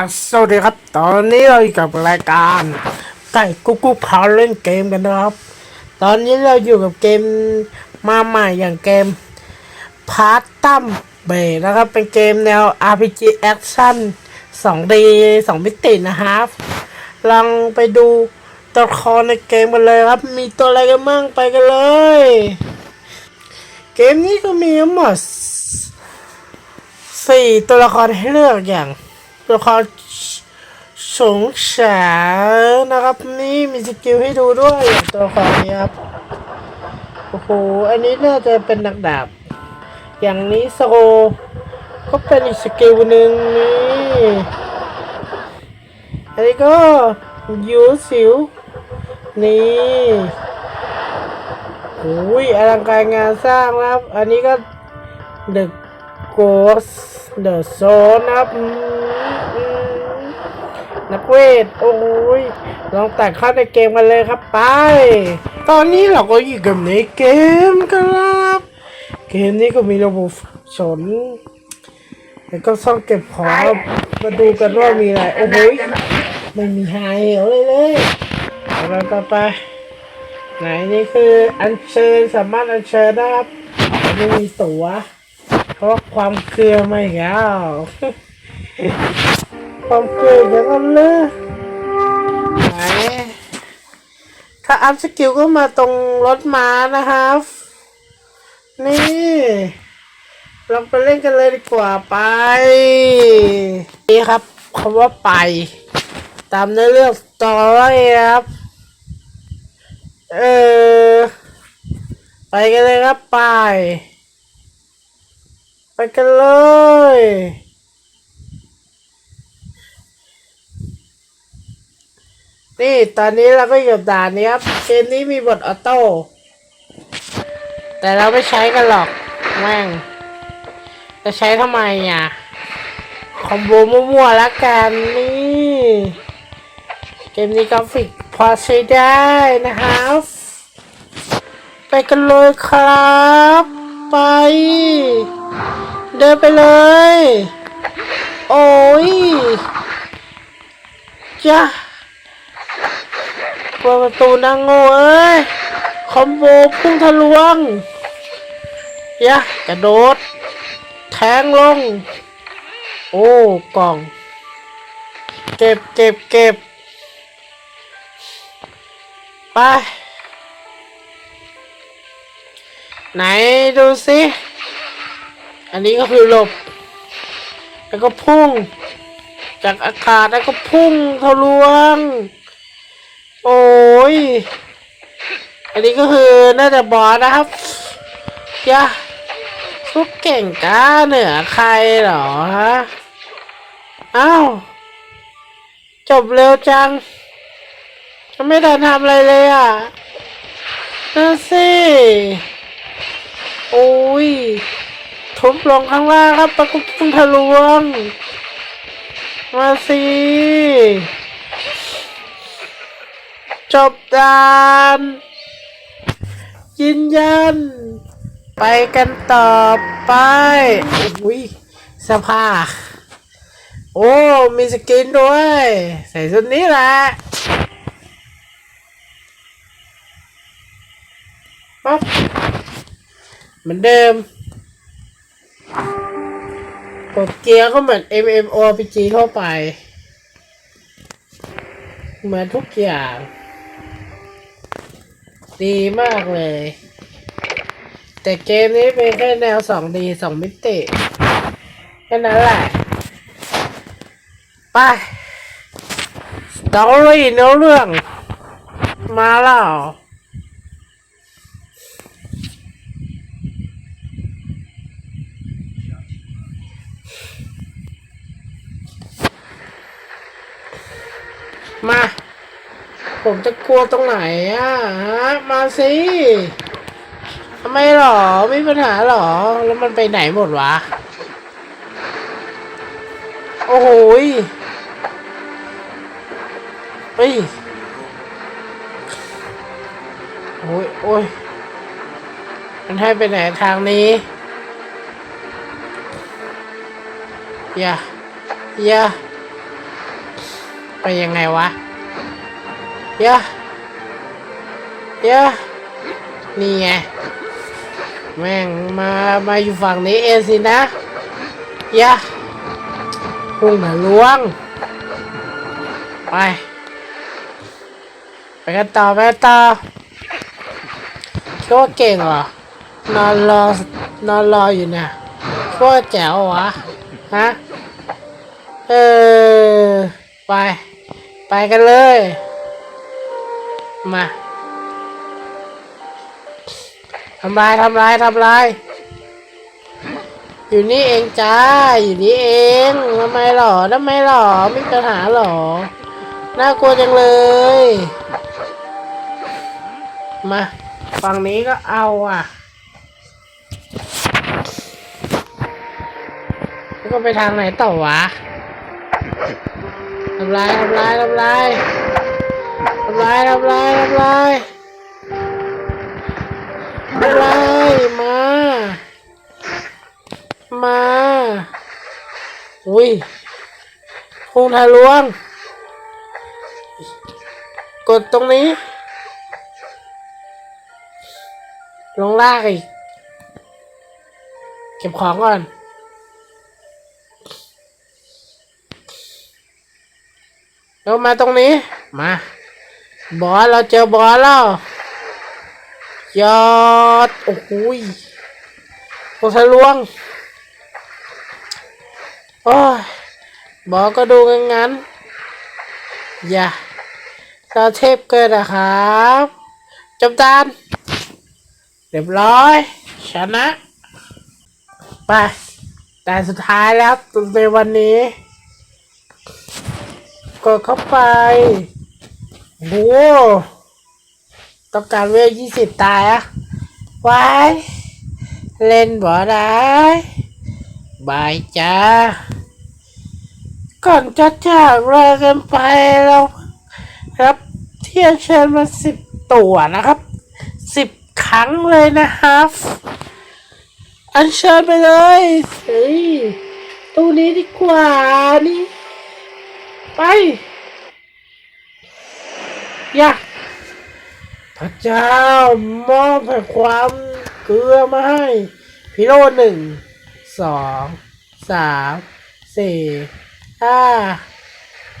สวัสดีครับ ตอนนี้เราอยู่กับรายการไก่กุ๊กกุ๊กพาเล่นเกมกันนะครับ ตอนนี้เราอยู่กับเกมมาใหม่อย่างเกมพาร์ตัมเบนะครับ เป็นเกมแนว RPG Action 2D 2มิตินะครับลองไปดูตัวละครในเกมกันเลยครับ มีตัวอะไรกันบ้างไปกันเลย เกมนี้ก็มีทั้งหมดสี่ตัวละครให้เลือกอย่าง ตัวละครสงแฉนะครับ นี่มีสกิลให้ดูด้วยตัวละครนี้ครับโอ้โหอันนี้น่าจะเป็นนักดาบ อย่างนี้โซก็เป็นอีกสกิลหนึ่งนี่อันนี้ก็ยูสิวนี่โอ้ยอลังการงานสร้างนะครับ อันนี้ก็ The Ghost The Zone นะครับ นักเวท โอ้ย ลองแตัดเข้าในเกมกันเลยครับไป ตอนนี้เราก็อยู่กับในเกมครับ เกมนี้ก็มีระบบชนแล้วก็ซ่องเก็บของมาดูกันว่ามีอะไร โอ้โหยไม่มีหายเหวเลยเลยเอาไปไปไป ไหนนี่คืออัญเชิญสามารถอัญเชิญนะครับไม่มีตัวเพราะความเครือไม่แล้ว ความเครือยังก็เลิกไหนถ้าอัพสกิลก็มาตรงรถม้านะครับ นี่เราไปเล่นกันเลยดีกว่าไป นี่ครับคำว่าไป ตามเนื้อเรื่องต่อเลยครับ เออไปกันเลยครับไป ไปกันเลย นี่ตอนนี้เราก็อยู่ด่านนี้ครับเกมนี้มีบทออโต้แต่เราไม่ใช้กันหรอกแม่ง จะใช้ทำไมอะคอมโบมั่วๆแล้วกันนี่ เกมนี้กราฟิกพอใช้ได้นะครับไปกันเลยครับ ไป เดินไปเลย โอ้ยจ้า เปิดประตูนางโง่เอ้ย คอมโบพุ่งทะลวงยะกระโดด แทงลง โอ้ กล่อง เก็บเก็บเก็บ ไป ไหนดูสิ อันนี้ก็คือหลบ แล้วก็พุ่ง จากอากาศแล้วก็พุ่งทะลวง ย อันนี้ก็คือน่าจะบอสนะครับยะทุกเก่งก้าเหนือใครเหรอฮะ อ้าว จบเร็วจังยังไม่ได้ทำอะไรเลยอะนั่นสิโอ้ยทุบลงข้างล่างครับประกุพุ่งทะลวง มาสิ จบดาน ยืนยัน ไปกันต่อไปอุ้ยเสภาโอ้ มีสกินด้วย ใส่ชุดนี้แหละปั๊บเหมือนเดิมกดเกียร์ก็เหมือน MMORPG ทั่วไป เหมือนทุกอย่าง ดีมากเลย แต่เกมนี้เป็นแค่แนว 2D 2 มิติ แค่นั้นแหละ ไปสตอรี่เนื้อเรื่อง มาแล้วมา ผมจะกลัวตรงไหนอะฮะมาสิทำไมหรอไม่มีปัญหาหรอ แล้วมันไปไหนหมดวะ โอ้โหยเฮ้ยโอ้ยโอ้ยมันให้ไปไหนทางนี้ อย่า อย่า ไปยังไงวะ เยอะเยอะนี่ไง แม่งมา มาอยู่ฝั่งนี้เองสินะยะพุ่งหนาล้วง ไป ไปกันต่อไปต่อคิดว่าเก่งเหรอ นอนรอนอนรออยู่เนี่ยคิดว่าแจ๋วเหรอฮะ เออ ไป ไปกันเลย มาทำลายทำลายทำลาย อยู่นี่เองจ้า อยู่นี่เองทำไมหรอทำไมหรอมีปัญหาหรอ น่ากลัวจังเลย มาฝั่งนี้ก็เอาอะแล้วก็ไปทางไหนต่อวะทำลายทำลายทำลายำลายทำลายทำลายทำลายมา มา อุ้ยคงทะลวง กดตรงนี้ ลงลากอีก เก็บของก่อนเรามาตรงนี้ มา บอสเราเจอบอสแล้วยอด โอ้โหยโคทะลวง โอ้ยบอกก็ดูงั้นงั้น อย่าเราเทพเกินนะครับจบดานเรียบร้อย ชนะ ไป แต่สุดท้ายแล้วในวันนี้ กดเข้าไป โว้ต้องการเวลยี่สิบตายอะไว้เล่นบ่ได้บายจ้า ก่อนจะจากลากันไปเราครับเที่ยงเชิญมาสิบตัวนะครับสิบครั้งเลยนะครับ อันเชิญไปเลยเฮ้ยตู้นี้ดีกว่านี่ ไป ย่าพระเจ้ามอบให้ความเกลือมาให้พิโรหนึ่งสองสามสี่ห้า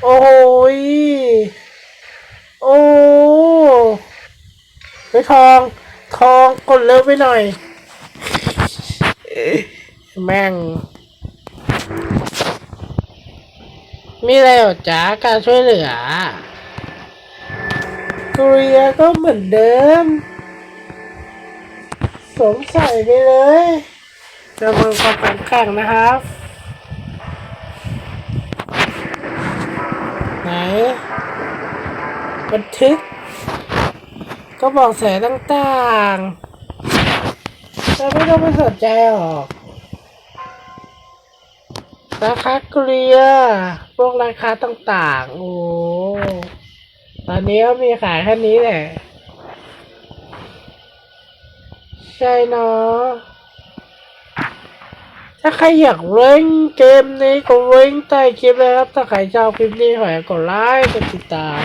โอ้ยโอ้ไปทอง ทองกดเร็วไปหน่อย แม่ง มีอะไรหรอจ๊ะการช่วยเหลือ เกรียก็เหมือนเดิม สวมใส่ไปเลยจะมึงความแข็งแกร่งนะครับ ไหน บันทึก ก็บอกแสต่างๆเราไม่ต้องไปสนใจหรอกราคาเกลียพวกราคาต่างๆ โอ้ ตอนนี้ก็มีขายแค่นี้แหละ ใช่เนาะถ้าใครอยากเล่นเกมนี้ก็เล่นใต้คลิปเลยครับ ถ้าใครชอบคลิปนี้ขอให้กดไลค์กดติดตาม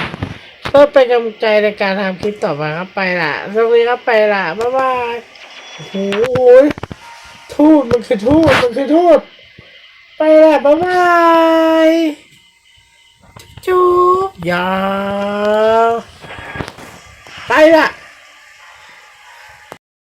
เพื่อเป็นกำลังใจในการทำคลิปต่อไปครับไปละสวัสดีครับไปละบ๊ายบายโอ้โหทูดมันคือทูดมันคือทูดไปละบ๊ายบาย จุ๊บยาไปละ